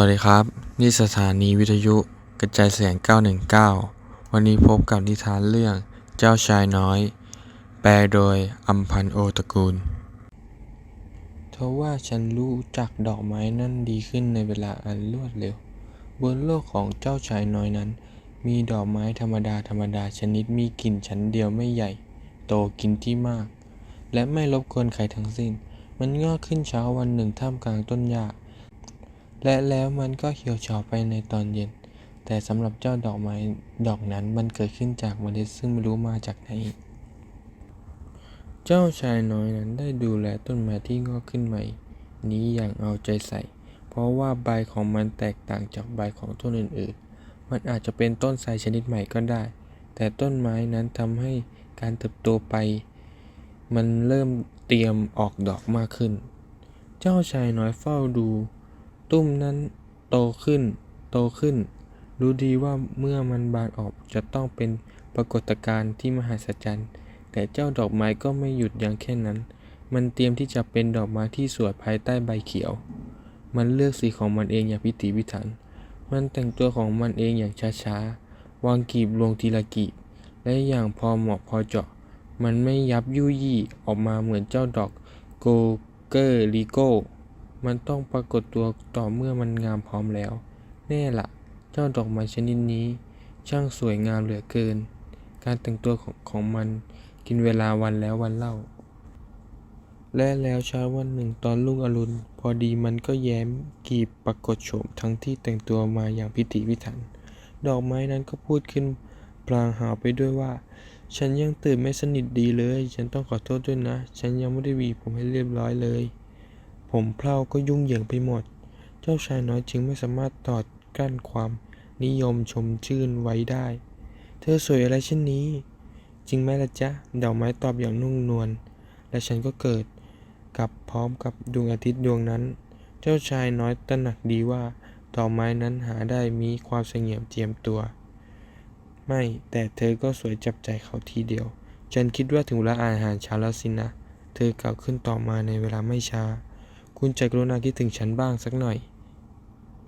วัสดีครับ นี่สถานีวิทยุกระจายเสียง 919 วันนี้พบกับนิทานเรื่องเจ้าชายน้อย แปลโดยอัมพันโอตระกูลเธอว่าฉันรู้จักดอกไม้นั่นดีขึ้นในเวลาอันรวดเร็ว บนโลกของเจ้าชายน้อยนั้น มีดอกไม้ธรรมดาธรรมดาชนิดมีกลิ่นชั้นเดียวไม่ใหญ่ โตกินที่มาก และไม่รบกวนใครทั้งสิ้น มันงอกขึ้นเช้าวันหนึ่งท่ามกลางต้นหญ้า และแล้วมันก็เหี่ยวเฉาไปในตอนเย็น แต่สำหรับเจ้าดอกไม้ดอกนั้นมันเกิดขึ้นจากเมล็ดซึ่งไม่รู้มาจากไหน เจ้าชายน้อยนั้นได้ดูแลต้นไม้ที่งอกขึ้นใหม่ นี้อย่างเอาใจใส่ เพราะว่าใบของมันแตกต่างจากใบของต้นอื่นๆ มันอาจจะเป็นต้นไทรชนิดใหม่ก็ได้ แต่ต้นไม้นั้นทำให้การเติบโตไป มันเริ่มเตรียมออกดอกมากขึ้น เจ้าชายน้อยเฝ้าดู ตุ้มนั้นโตขึ้น โตขึ้น รู้ดีว่าเมื่อมันบานออกจะต้องเป็นปรากฏการณ์ที่มหัศจรรย์ แต่เจ้าดอกไม้ก็ไม่หยุดยังแค่นั้น มันเตรียมที่จะเป็นดอกไม้ที่สวยภายใต้ใบเขียว มันเลือกสีของมันเองอย่างพิถีพิถัน มันแต่งตัวของมันเองอย่างช้าๆ วางกีบลงทีละกีบ และอย่างพอเหมาะพอเจาะ มันไม่ยับยุยี่ออกมาเหมือนเจ้าดอกโกเกอร์ลิโก มันต้องปรากฏตัวต่อเมื่อมันงามพร้อมแล้ว แน่ละ เจ้าดอกไม้ชนิดนี้ ช่างสวยงามเหลือเกิน การแต่งตัวของของมันกินเวลาวันแล้ววันเล่า และแล้วเช้าวันหนึ่งตอนรุ่งอรุณ พอดีมันก็แย้มกีบปรากฏโฉมทั้งที่แต่งตัวมาอย่างพิถีพิถัน ดอกไม้นั้นก็พูดขึ้นพลางหาวไปด้วยว่า ฉันยังตื่นไม่สนิทดีเลย ฉันต้องขอโทษด้วยนะ ฉันยังไม่ได้หวีผมให้เรียบร้อยเลย ผมเพลาก็ยุ่งเหยิงไปหมด เจ้าชายน้อยจึงไม่สามารถตอดกลั้นความนิยมชมชื่นไว้ได้ เธอสวยอะไรเช่นนี้ จริงไหมล่ะจ๊ะดอกไม้ตอบอย่างนุ่มนวล และฉันก็เกิดกับพร้อมกับดวงอาทิตย์ดวงนั้น เจ้าชายน้อยตระหนักดีว่าดอกไม้นั้นหาได้มีความเสงี่ยมเจียมตัว ไม่ แต่เธอก็สวยจับใจเขาทีเดียว ฉันคิดว่าถึงเวลาอาหารเช้าแล้วสินะ เธอกล่าวขึ้นต่อมาในเวลาไม่ช้า คุณใจกรุณาคิดถึงฉันบ้างสักหน่อย